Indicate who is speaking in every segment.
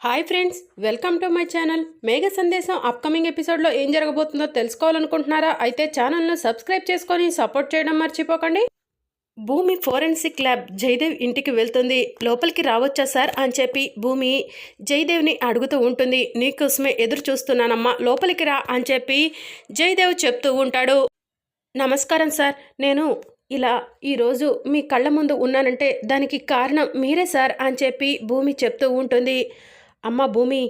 Speaker 1: Hi friends welcome to my channel. Megha Sandesam upcoming ఎపిసోడ్లో ఏం జరగబోతుందో తెలుసుకోవాలనుకుంటున్నారా? అయితే ఛానల్ను సబ్స్క్రైబ్ చేసుకొని సపోర్ట్ చేయడం మర్చిపోకండి. భూమి ఫోరెన్సిక్ ల్యాబ్ జయదేవ్ ఇంటికి వెళ్తుంది. లోపలికి రావచ్చా సార్? అని చెప్పి భూమి జయదేవ్ని అడుగుతూ ఉంటుంది. నీకోసమే ఎదురు చూస్తున్నానమ్మా లోపలికి రా అని చెప్పి జయదేవ్ చెప్తూ ఉంటాడు. నమస్కారం సార్ నేను ఇలా ఈరోజు మీ కళ్ళ ముందు ఉన్నానంటే దానికి కారణం మీరే సార్ అని చెప్పి భూమి చెప్తూ ఉంటుంది. అమ్మ భూమి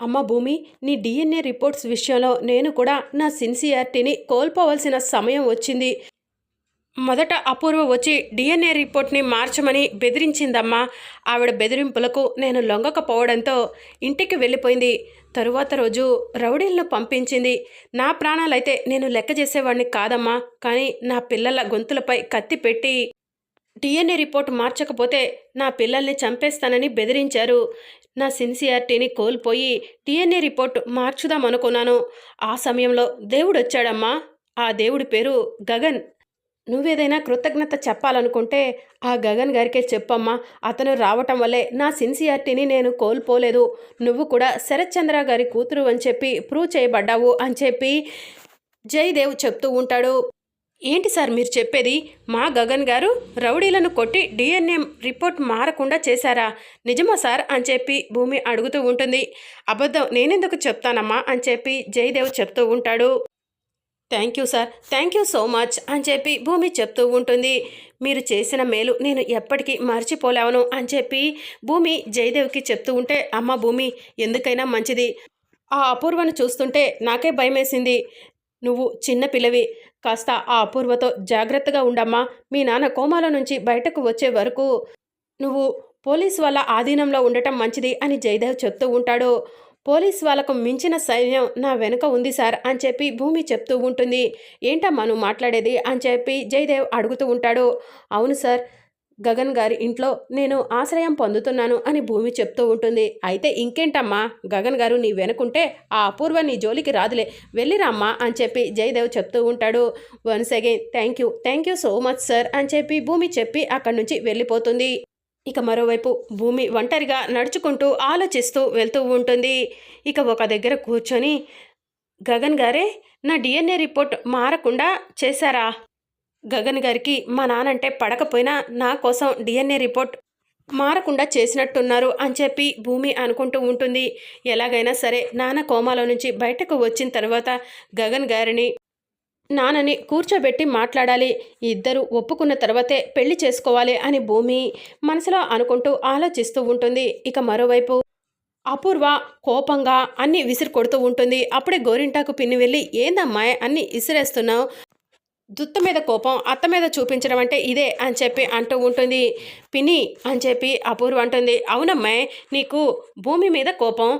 Speaker 1: అమ్మ భూమి నీ డిఎన్ఏ రిపోర్ట్స్ విషయంలో నేను కూడా నా సిన్సియారిటీని కోల్పోవలసిన సమయం వచ్చింది. మొదట అపూర్వ వచ్చి డిఎన్ఏ రిపోర్ట్ని మార్చమని బెదిరించిందమ్మా. ఆవిడ బెదిరింపులకు నేను లొంగకపోవడంతో ఇంటికి వెళ్ళిపోయింది. తరువాత రోజు రౌడీలను పంపించింది. నా ప్రాణాలైతే నేను లెక్క చేసేవాడిని కాదమ్మా. కానీ నా పిల్లల గొంతులపై కత్తి పెట్టి డిఎన్ఏ రిపోర్ట్ మార్చకపోతే నా పిల్లల్ని చంపేస్తానని బెదిరించారు. నా సిన్సియారిటీని కోల్పోయి డిఎన్ఏ రిపోర్ట్ మార్చుదాం అనుకున్నాను. ఆ సమయంలో దేవుడు వచ్చాడమ్మా ఆ దేవుడి పేరు గగన్. నువ్వేదైనా కృతజ్ఞత చెప్పాలనుకుంటే ఆ గగన్ గారికే చెప్పమ్మా. అతను రావటం వల్లే నా సిన్సియారిటీని నేను కోల్పోలేదు. నువ్వు కూడా శరత్చంద్ర గారి కూతురు అని చెప్పి ప్రూవ్ చేయబడ్డావు అని చెప్పి జయదేవ్ చెప్తూ ఉంటాడు. ఏంటి సార్ మీరు చెప్పేది? మా గగన్ గారు రౌడీలను కొట్టి డిఎన్ఏ రిపోర్ట్ మారకుండా చేశారా? నిజమా సార్? అని చెప్పి భూమి అడుగుతూ ఉంటుంది. అబద్ధం నేనెందుకు చెప్తానమ్మా? అని చెప్పి జయదేవ్ చెప్తూ ఉంటాడు. Thank you sir. Thank you so much అని చెప్పి భూమి చెప్తూ ఉంటుంది. మీరు చేసిన మేలు నేను ఎప్పటికీ మర్చిపోలేవను అని చెప్పి భూమి జయదేవ్కి చెప్తూ ఉంటే అమ్మ భూమి ఎందుకైనా మంచిది. ఆ అపూర్వను చూస్తుంటే నాకే భయమేసింది. నువ్వు చిన్న పిల్లవి. కాస్త ఆ అపూర్వతో జాగ్రత్తగా ఉండమ్మా. మీ నాన్న కోమాల నుంచి బయటకు వచ్చే వరకు నువ్వు పోలీస్ వాళ్ళ ఆధీనంలో ఉండటం మంచిది అని జయదేవ్ చెప్తూ ఉంటాడు. పోలీస్ వాళ్ళకు మించిన సైన్యం నా వెనుక ఉంది సార్ అని చెప్పి భూమి చెప్తూ ఉంటుంది. ఏంటమ్మా నువ్వు మాట్లాడేది అని చెప్పి జయదేవ్ అడుగుతూ ఉంటాడు. అవును సార్ గగన్ గారి ఇంట్లో నేను ఆశ్రయం పొందుతున్నాను అని భూమి చెప్తూ ఉంటుంది. అయితే ఇంకేంటమ్మా? గగన్ గారు నీ వెనుకుంటే ఆ అపూర్వ నీ జోలికి రాదులే. వెళ్ళిరామ్మా అని చెప్పి జయదేవ్ చెప్తూ ఉంటాడు. Once again thank you thank you so much sir అని చెప్పి భూమి చెప్పి అక్కడి నుంచి వెళ్ళిపోతుంది. ఇక మరోవైపు భూమి ఒంటరిగా నడుచుకుంటూ ఆలోచిస్తూ వెళ్తూ ఉంటుంది. ఇక ఒక దగ్గర కూర్చొని గగన్ గారే నా డిఎన్ఏ రిపోర్ట్ మారకుండా చేశారా? గగన్ గారికి మా నానంటే పడకపోయినా నా కోసం డిఎన్ఏ రిపోర్ట్ మారకుండా చేసినట్టున్నారు అని చెప్పి భూమి అనుకుంటూ ఉంటుంది. ఎలాగైనా సరే నాన్న కోమాలో నుంచి బయటకు వచ్చిన తర్వాత గగన్ గారిని నాన్నని కూర్చోబెట్టి మాట్లాడాలి. ఇద్దరు ఒప్పుకున్న తర్వాతే పెళ్ళి చేసుకోవాలి అని భూమి మనసులో అనుకుంటూ ఆలోచిస్తూ ఉంటుంది. ఇక మరోవైపు అపూర్వ కోపంగా అన్ని విసిరి కొడుతూ ఉంటుంది. అప్పుడే గోరింటాకు పిన్ని వెళ్ళి ఏందమ్మాయి అన్ని విసిరేస్తున్నావు దుత్త మీద కోపం అత్త మీద చూపించడం అంటే ఇదే అని చెప్పి అంటూ ఉంటుంది. పిన్ని అని చెప్పి అపూర్వ అంటుంది. అవునమ్మాయి నీకు భూమి మీద కోపం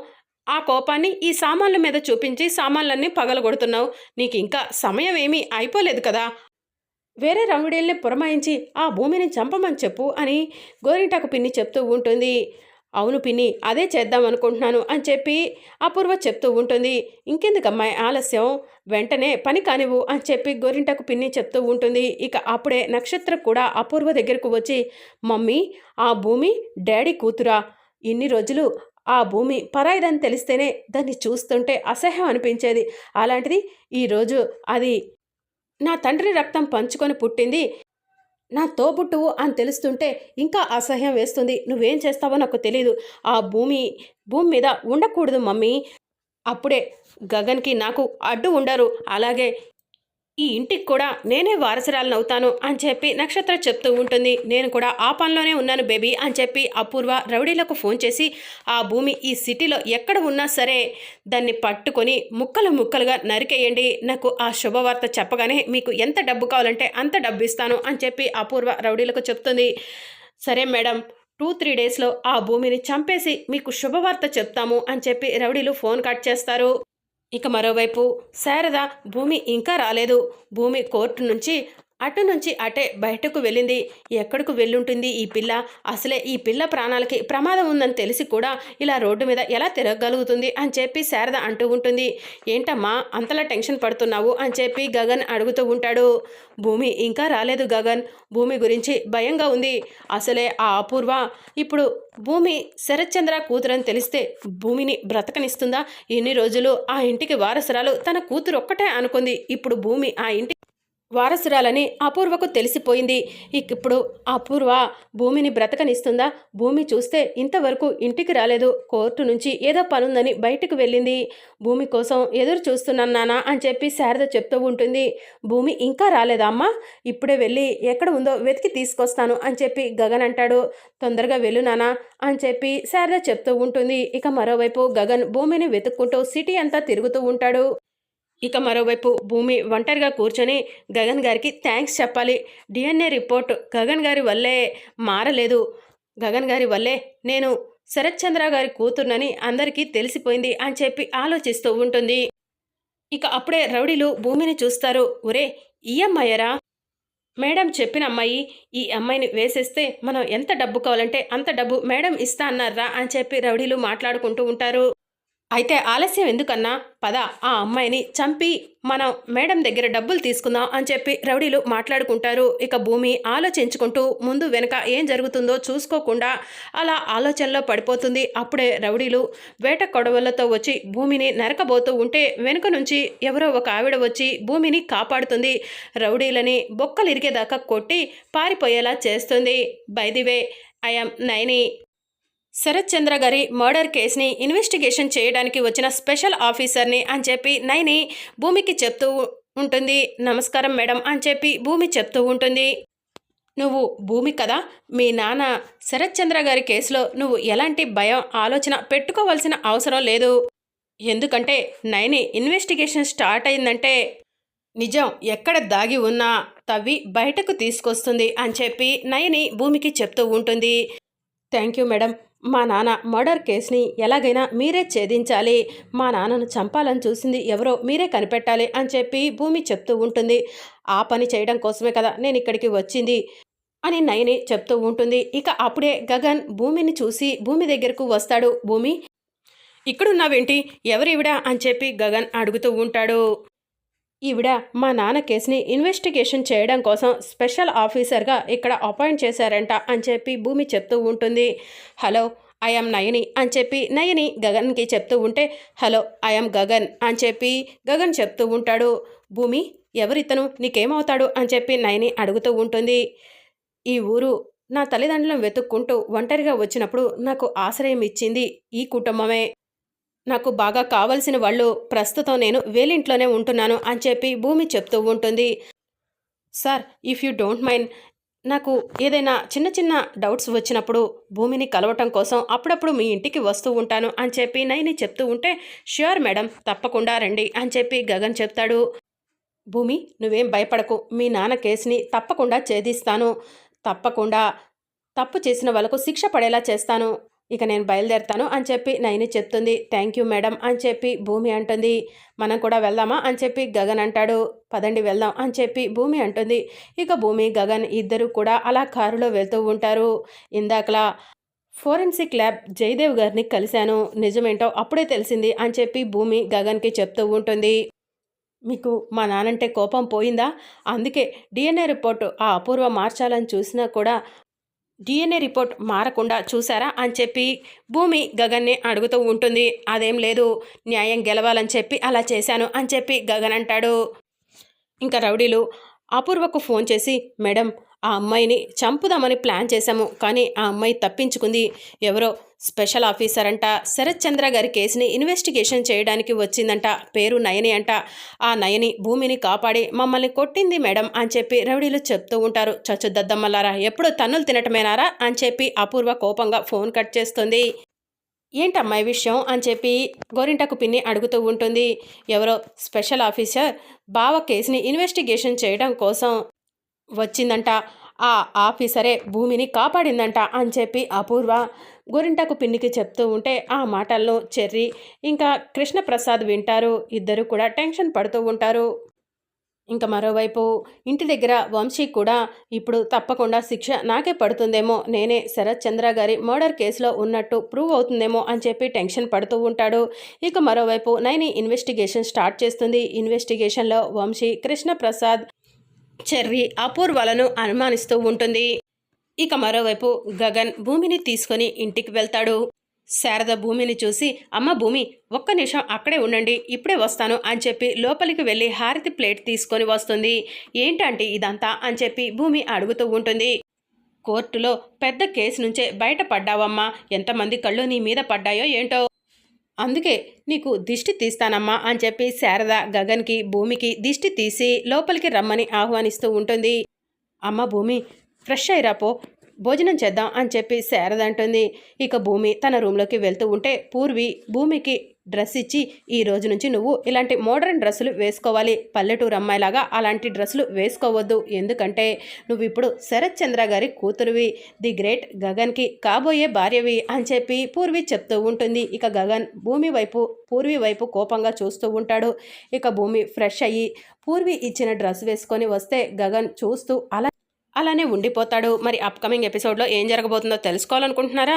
Speaker 1: ఆ కోపాన్ని ఈ సామాన్ల మీద చూపించి సామాన్లన్నీ పగలగొడుతున్నావు. నీకు ఇంకా సమయం ఏమీ అయిపోలేదు కదా. వేరే రంగుడీల్ని పురమాయించి ఆ భూమిని చంపమని చెప్పు అని గోరింటాకు పిన్ని చెప్తూ ఉంటుంది. అవును పిన్ని అదే చేద్దాం అనుకుంటున్నాను అని చెప్పి అపూర్వ చెప్తూ ఉంటుంది. ఇంకెందుకమ్మాయి ఆలస్యం? వెంటనే పని కానివ్వు అని చెప్పి గోరింటకు పిన్ని చెప్తూ ఉంటుంది. ఇక అప్పుడే నక్షత్రం కూడా అపూర్వ దగ్గరకు వచ్చి మమ్మీ ఆ భూమి డాడీ కూతురా. ఇన్ని రోజులు ఆ భూమి పరాయిదని తెలిస్తేనే దాన్ని చూస్తుంటే అసహ్యం అనిపించేది. అలాంటిది ఈరోజు అది నా తండ్రి రక్తం పంచుకొని పుట్టింది. నా తోబుట్టువు అని తెలుస్తుంటే ఇంకా అసహ్యం వేస్తుంది. నువ్వేం చేస్తావో నాకు తెలియదు ఆ భూమి భూమి మీద ఉండకూడదు మమ్మీ. అప్పుడే గగన్కి నాకు అడ్డు ఉండరు. అలాగే ఈ ఇంటికి కూడా నేనే వారసురాలను అవుతాను అని చెప్పి నక్షత్ర చెప్తూ ఉంటుంది. నేను కూడా ఆ పనిలోనే ఉన్నాను బేబీ అని చెప్పి అపూర్వ రౌడీలకు ఫోన్ చేసి ఆ భూమి ఈ సిటీలో ఎక్కడ ఉన్నా సరే దాన్ని పట్టుకొని ముక్కలు ముక్కలుగా నరికేయండి. నాకు ఆ శుభవార్త చెప్పగానే మీకు ఎంత డబ్బు కావాలంటే అంత డబ్బు ఇస్తాను అని చెప్పి అపూర్వ రౌడీలకు చెప్తుంది. సరే మేడం టూ త్రీ డేస్లో ఆ భూమిని చంపేసి మీకు శుభవార్త చెప్తాము అని చెప్పి రౌడీలు ఫోన్ కట్ చేస్తారు. ఇక మరోవైపు శారద భూమి ఇంకా రాలేదు. భూమి కోర్టు నుంచి అటు నుంచి అటే బయటకు వెళ్ళింది. ఎక్కడికి వెళ్ళుంటుంది ఈ పిల్ల? అసలే ఈ పిల్ల ప్రాణాలకి ప్రమాదం ఉందని తెలిసి కూడా ఇలా రోడ్డు మీద ఎలా తిరగగలుగుతుంది అని చెప్పి శారద అంటూ ఉంటుంది. ఏంటమ్మా అంతలా టెన్షన్ పడుతున్నావు అని చెప్పి గగన్ అడుగుతూ ఉంటాడు. భూమి ఇంకా రాలేదు గగన్. భూమి గురించి భయంగా ఉంది. అసలే ఆ అపూర్వ. ఇప్పుడు భూమి శరత్చంద్ర కూతురని తెలిస్తే భూమిని బ్రతకనిస్తుందా? ఎన్ని రోజులు ఆ ఇంటికి వారసురాలు తన కూతురు ఒక్కటే అనుకుంది. ఇప్పుడు భూమి ఆ ఇంటి వారసురాలని అపూర్వకు తెలిసిపోయింది. ఇప్పుడు అపూర్వ భూమిని బ్రతకనిస్తుందా? భూమి చూస్తే ఇంతవరకు ఇంటికి రాలేదు. కోర్టు నుంచి ఏదో పనుందని బయటకు వెళ్ళింది. భూమి కోసం ఎదురు చూస్తున్నాను నానా అని చెప్పి శారద చెప్తూ ఉంటుంది. భూమి ఇంకా రాలేదా అమ్మా? ఇప్పుడే వెళ్ళి ఎక్కడ ఉందో వెతికి తీసుకొస్తాను అని చెప్పి గగన్ అంటాడు. తొందరగా వెళ్ళు నానా అని చెప్పి శారద చెప్తూ ఉంటుంది. ఇక మరోవైపు గగన్ భూమిని వెతుక్కుంటూ సిటీ అంతా తిరుగుతూ ఉంటాడు. ఇక మరోవైపు భూమి ఒంటరిగా కూర్చొని గగన్ గారికి థ్యాంక్స్ చెప్పాలి. డిఎన్ఏ రిపోర్ట్ గగన్ గారి వల్లే మారలేదు. గగన్ గారి వల్లే నేను శరత్చంద్ర గారి కూతుర్నని అందరికీ తెలిసిపోయింది అని చెప్పి ఆలోచిస్తూ ఉంటుంది. ఇక అప్పుడే రౌడీలు భూమిని చూస్తారు. ఒరే ఈ అమ్మాయరా? మేడం చెప్పిన అమ్మాయి ఈ అమ్మాయిని వేసేస్తే మనం ఎంత డబ్బు కావాలంటే అంత డబ్బు మేడం ఇస్తా అన్నారా అని చెప్పి రౌడీలు మాట్లాడుకుంటూ ఉంటారు. అయితే ఆలస్యం ఎందుకన్నా? పద ఆ అమ్మాయిని చంపి మనం మేడం దగ్గర డబ్బులు తీసుకుందాం అని చెప్పి రౌడీలు మాట్లాడుకుంటారు. ఇక భూమి ఆలోచించుకుంటూ ముందు వెనక ఏం జరుగుతుందో చూసుకోకుండా అలా ఆలోచనలో పడిపోతుంది. అప్పుడే రౌడీలు వేట కొడవలతో వచ్చి భూమిని నరకబోతూ ఉంటే వెనుక నుంచి ఎవరో ఒక ఆవిడ వచ్చి భూమిని కాపాడుతుంది. రౌడీలని బొక్కలు ఇరిగేదాకా కొట్టి పారిపోయేలా చేస్తుంది. By the way I'm Nayani Sarath Chandra గారి మర్డర్ కేసుని ఇన్వెస్టిగేషన్ చేయడానికి వచ్చిన స్పెషల్ ఆఫీసర్ని అని చెప్పి నైని భూమికి చెప్తూ ఉంటుంది. నమస్కారం మేడం అని చెప్పి భూమి చెప్తూ ఉంటుంది. నువ్వు భూమి కదా? మీ నాన్న శరత్ చంద్ర గారి కేసులో నువ్వు ఎలాంటి భయం ఆలోచన పెట్టుకోవాల్సిన అవసరం లేదు. ఎందుకంటే నైని ఇన్వెస్టిగేషన్ స్టార్ట్ అయిందంటే నిజం ఎక్కడ దాగి ఉన్నా తవ్వి బయటకు తీసుకొస్తుంది అని చెప్పి నయని భూమికి చెప్తూ ఉంటుంది. Thank you madam. మా నాన్న మర్డర్ కేసుని ఎలాగైనా మీరే ఛేదించాలి. మా నాన్నను చంపాలని చూసింది ఎవరో మీరే కనిపెట్టాలి అని చెప్పి భూమి చెప్తూ ఉంటుంది. ఆ పని చేయడం కోసమే కదా నేను ఇక్కడికి వచ్చింది అని నయని చెప్తూ ఉంటుంది. ఇక అప్పుడే గగన్ భూమిని చూసి భూమి దగ్గరకు వస్తాడు. భూమి ఇక్కడున్నావేంటి? ఎవరివిడా? అని చెప్పి గగన్ అడుగుతూ ఉంటాడు. ఈవిడ మా నాన్న కేసుని ఇన్వెస్టిగేషన్ చేయడం కోసం స్పెషల్ ఆఫీసర్గా ఇక్కడ అపాయింట్ చేశారంట అని చెప్పి భూమి చెప్తూ ఉంటుంది. హలో ఐఎమ్ నయని అని చెప్పి నయని గగన్కి చెప్తూ ఉంటే హలో ఐఎమ్ గగన్ అని చెప్పి గగన్ చెప్తూ ఉంటాడు. భూమి ఎవరితను? నీకేమవుతాడు? అని చెప్పి నయని అడుగుతూ ఉంటుంది. ఈ ఊరు నా తల్లిదండ్రులను వెతుక్కుంటూ ఒంటరిగా వచ్చినప్పుడు నాకు ఆశ్రయం ఇచ్చింది ఈ కుటుంబమే. నాకు బాగా కావలసిన వాళ్ళు ప్రస్తుతం నేను వేలింట్లోనే ఉంటున్నాను అని చెప్పి భూమి చెప్తూ ఉంటుంది. Sir if you don't mind నాకు ఏదైనా చిన్న చిన్న డౌట్స్ వచ్చినప్పుడు భూమిని కలవటం కోసం అప్పుడప్పుడు మీ ఇంటికి వస్తూ ఉంటాను అని చెప్పి నైని చెప్తూ ఉంటే ష్యూర్ మేడం తప్పకుండా రండి అని చెప్పి గగన్ చెప్తాడు. భూమి నువ్వేం భయపడకు మీ నాన్న కేసుని తప్పకుండా ఛేదిస్తాను. తప్పకుండా తప్పు చేసిన వాళ్ళకు శిక్ష పడేలా చేస్తాను. ఇక నేను బయలుదేరుతాను అని చెప్పి నైని చెప్తుంది. థ్యాంక్ యూ మేడం అని చెప్పి భూమి అంటుంది. మనం కూడా వెళ్దామా అని చెప్పి గగన్ అంటాడు. పదండి వెళ్దాం అని చెప్పి భూమి అంటుంది. ఇక భూమి గగన్ ఇద్దరు కూడా అలా కారులో వెళ్తూ ఉంటారు. ఇందాకలా ఫోరెన్సిక్ ల్యాబ్ జయదేవ్ గారిని కలిశాను. నిజమేంటో అప్పుడే తెలిసింది అని చెప్పి భూమి గగన్కి చెప్తూ ఉంటుంది. మీకు మా నానంటే కోపం పోయిందా? అందుకే డిఎన్ఏ రిపోర్టు ఆ అపూర్వ మార్చాలని చూసినా కూడా డిఎన్ఏ రిపోర్ట్ మారకుండా చూసారా అని చెప్పి భూమి గగన్ని అడుగుతూ ఉంటుంది. అదేం లేదు న్యాయం గెలవాలని చెప్పి అలా చేశాను అని చెప్పి గగన్ అంటాడు. ఇంకా రౌడీలు అపూర్వకు ఫోన్ చేసి మేడం ఆ అమ్మాయిని చంపుదామని ప్లాన్ చేశాము. కానీ ఆ అమ్మాయి తప్పించుకుంది. ఎవరో స్పెషల్ ఆఫీసర్ అంట శరత్ చంద్ర గారి కేసుని ఇన్వెస్టిగేషన్ చేయడానికి వచ్చిందంట పేరు నయని అంట. ఆ నయని భూమిని కాపాడి మమ్మల్ని కొట్టింది మేడం అని చెప్పి రౌడీలు చెప్తూ ఉంటారు. చచ్చు దద్దమ్మలారా ఎప్పుడు తన్నులు తినటమేనారా అని చెప్పి అపూర్వ కోపంగా ఫోన్ కట్ చేస్తుంది. ఏంటమ్మాయి విషయం అని చెప్పి గోరింటకు పిన్ని అడుగుతూ ఉంటుంది. ఎవరో స్పెషల్ ఆఫీసర్ బావ కేసుని ఇన్వెస్టిగేషన్ చేయడం కోసం వచ్చిందంట. ఆ ఆఫీసరే భూమిని కాపాడిందంట అని చెప్పి అపూర్వ గోరింటాకు పిన్నికి చెప్తూ ఉంటే ఆ మాటలను చెర్రి ఇంకా కృష్ణప్రసాద్ వింటారు. ఇద్దరు కూడా టెన్షన్ పడుతూ ఉంటారు. ఇంకా మరోవైపు ఇంటి దగ్గర వంశీ కూడా ఇప్పుడు తప్పకుండా శిక్ష నాకే పడుతుందేమో నేనే శరత్ చంద్ర గారి మర్డర్ కేసులో ఉన్నట్టు ప్రూవ్ అవుతుందేమో అని చెప్పి టెన్షన్ పడుతూ ఉంటాడు. ఇక మరోవైపు నైని ఇన్వెస్టిగేషన్ స్టార్ట్ చేస్తుంది. ఇన్వెస్టిగేషన్లో వంశీ కృష్ణప్రసాద్ చెర్రీ అపూర్వలను అనుమానిస్తూ ఉంటుంది. ఇక మరోవైపు గగన్ భూమిని తీసుకొని ఇంటికి వెళ్తాడు. శారద భూమిని చూసి అమ్మ భూమి ఒక్క నిమిషం అక్కడే ఉండండి ఇప్పుడే వస్తాను అని చెప్పి లోపలికి వెళ్ళి హారతి ప్లేట్ తీసుకొని వస్తుంది. ఏంటంటే ఇదంతా? అని చెప్పి భూమి అడుగుతూ ఉంటుంది. కోర్టులో పెద్ద కేసు నుంచే బయటపడ్డావమ్మా. ఎంతమంది కళ్ళు నీ మీద పడ్డాయో ఏంటో? అందుకే నీకు దిష్టి తీస్తానమ్మా అని చెప్పి శారద గగన్కి భూమికి దిష్టి తీసి లోపలికి రమ్మని ఆహ్వానిస్తూ ఉంటుంది. అమ్మ భూమి ఫ్రెష్ అయ్యిరాపో భోజనం చేద్దాం అని చెప్పి శారద అంటుంది. ఇక భూమి తన రూమ్లోకి వెళ్తూ ఉంటే పూర్వి భూమికి డ్రెస్ ఇచ్చి ఈ రోజు నుంచి నువ్వు ఇలాంటి మోడర్న్ డ్రెస్సులు వేసుకోవాలి. పల్లెటూరు అమ్మాయిలాగా అలాంటి డ్రెస్సులు వేసుకోవద్దు. ఎందుకంటే నువ్వు ఇప్పుడు శరత్ చంద్ర గారి కూతురువి. ది గ్రేట్ గగన్కి కాబోయే భార్యవి అని చెప్పి పూర్వి చెప్తూ ఉంటుంది. ఇక గగన్ భూమి వైపు పూర్వి వైపు కోపంగా చూస్తూ ఉంటాడు. ఇక భూమి ఫ్రెష్ అయ్యి పూర్వి ఇచ్చిన డ్రెస్ వేసుకొని వస్తే గగన్ చూస్తూ అలా అలానే ఉండిపోతాడు. మరి అప్కమింగ్ ఎపిసోడ్లో ఏం జరగబోతుందో తెలుసుకోవాలనుకుంటున్నారా?